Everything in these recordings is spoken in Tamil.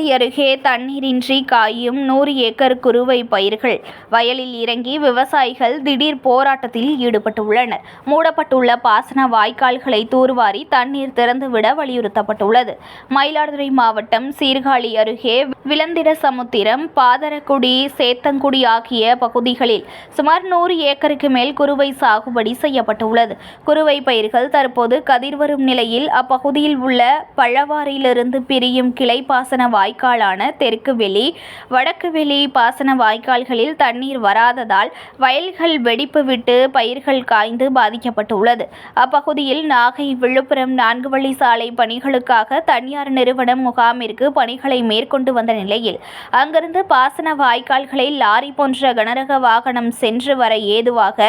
அருகே தண்ணீரின்றி காயும் நூறு ஏக்கர் குறுவை பயிர்கள். வயலில் இறங்கி விவசாயிகள் திடீர் போராட்டத்தில் ஈடுபட்டுள்ளனர். மூடப்பட்டுள்ள பாசன வாய்க்கால்களை தூர்வாரி தண்ணீர் திறந்துவிட வலியுறுத்தப்பட்டுள்ளது. மயிலாடுதுறை மாவட்டம் சீர்காழி அருகே விலந்திட சமுத்திரம் பாதரக்குடி சேத்தங்குடி ஆகிய பகுதிகளில் சுமார் நூறு ஏக்கருக்கு மேல் குறுவை சாகுபடி செய்யப்பட்டுள்ளது. குறுவை பயிர்கள் தற்போது கதிர் வரும் நிலையில் அப்பகுதியில் உள்ள பழவாரிலிருந்து பிரியும் கிளை பாசன வாய்க்காலான தெற்கு வெளி வடக்கு வெளி பாசன வாய்க்கால்களில் தண்ணீர் வராததால் வயல்கள் வெடிப்பு விட்டு பயிர்கள் காய்ந்து பாதிக்கப்பட்டுள்ளது. அப்பகுதியில் நாகை விழுப்புரம் நான்கு வழி சாலை பணிகளுக்காக தனியார் நிறுவனம் முகாமிற்கு பணிகளை மேற்கொண்டு வந்த நிலையில் அங்கிருந்து பாசன வாய்க்கால்களை லாரி போன்ற கனரக வாகனம் சென்று வர ஏதுவாக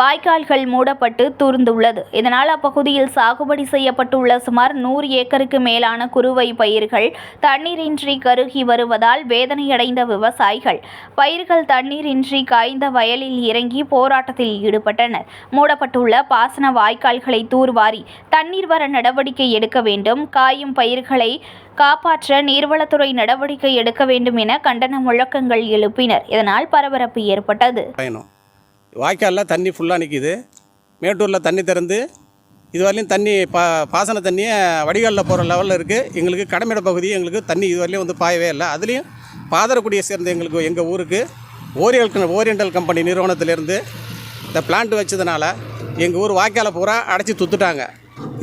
வாய்க்கால்கள் மூடப்பட்டு தூர்ந்துள்ளது. இதனால் அப்பகுதியில் சாகுபடி செய்யப்பட்டுள்ள சுமார் நூறு ஏக்கருக்கு மேலான குறுவை பயிர்கள் தண்ணீரை தண்ணீரின்றி கருகி வருவதால் வேதனையடைந்த விவசாயிகள் பயிர்கள் தண்ணீரின்றி காய்ந்த வயலில் இறங்கி போராட்டத்தில் ஈடுபட்டனர். மூடப்பட்டுள்ள பாசன வாய்க்கால்களை தூர்வாரி தண்ணீர் வர நடவடிக்கை எடுக்க வேண்டும். காயும் பயிர்களை காப்பாற்ற நீர்வளத்துறை நடவடிக்கை எடுக்க வேண்டும் என கண்டன முழக்கங்கள் எழுப்பினர். இதனால் பரபரப்பு ஏற்பட்டது. வாய்க்காலில் தண்ணி ஃபுல்லாக நிற்கிது மேட்டூரில் தண்ணி திறந்து இதுவரையிலும் தண்ணி பா பாசன தண்ணியே வடிகாலில் போகிற லெவலில் இருக்குது எங்களுக்கு கடமிட பகுதி எங்களுக்கு தண்ணி இதுவரையிலும் வந்து பாயவே இல்லை. அதுலேயும் பாதரக்குடியை சேர்ந்த எங்களுக்கு எங்கள் ஊருக்கு ஓரியல் ஓரியண்டல் கம்பெனி நிறுவனத்திலேருந்து இந்த பிளான்ட் வச்சதுனால எங்கள் ஊர் வாய்க்காலை பூரா அடைச்சி துத்துட்டாங்க.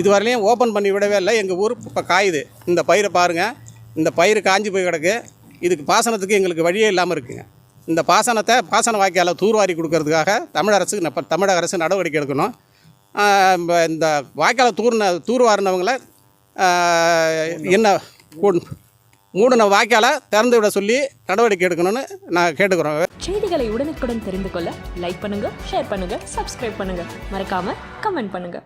இதுவரையிலையும் ஓப்பன் பண்ணி விடவே இல்லை. எங்கள் ஊர் இப்போ காயுது. இந்த பயிரை பாருங்கள் இந்த பயிர் காஞ்சி போய் கிடக்கு. இதுக்கு பாசனத்துக்கு எங்களுக்கு வழியே இல்லாமல் இருக்குங்க. இந்த பாசனத்தை பாசன வாய்க்காலை தூர்வாரி கொடுக்கறதுக்காக தமிழரசு அரசு தமிழக அரசு நடவடிக்கை எடுக்கணும். இந்த- இந்த வாய்க்காலை தூர்ன தூர்வாருனவங்களை என்ன மூடின வாய்க்காலை திறந்து விட சொல்லி நடவடிக்கை எடுக்கணும்னு நான் கேட்டுக்கிறோம். செய்திகளை உடனுக்குடன் தெரிந்து கொள்ள லைக் பண்ணுங்க ஷேர் பண்ணுங்க சப்ஸ்கிரைப் பண்ணுங்க. மறக்காம கமெண்ட் பண்ணுங்க.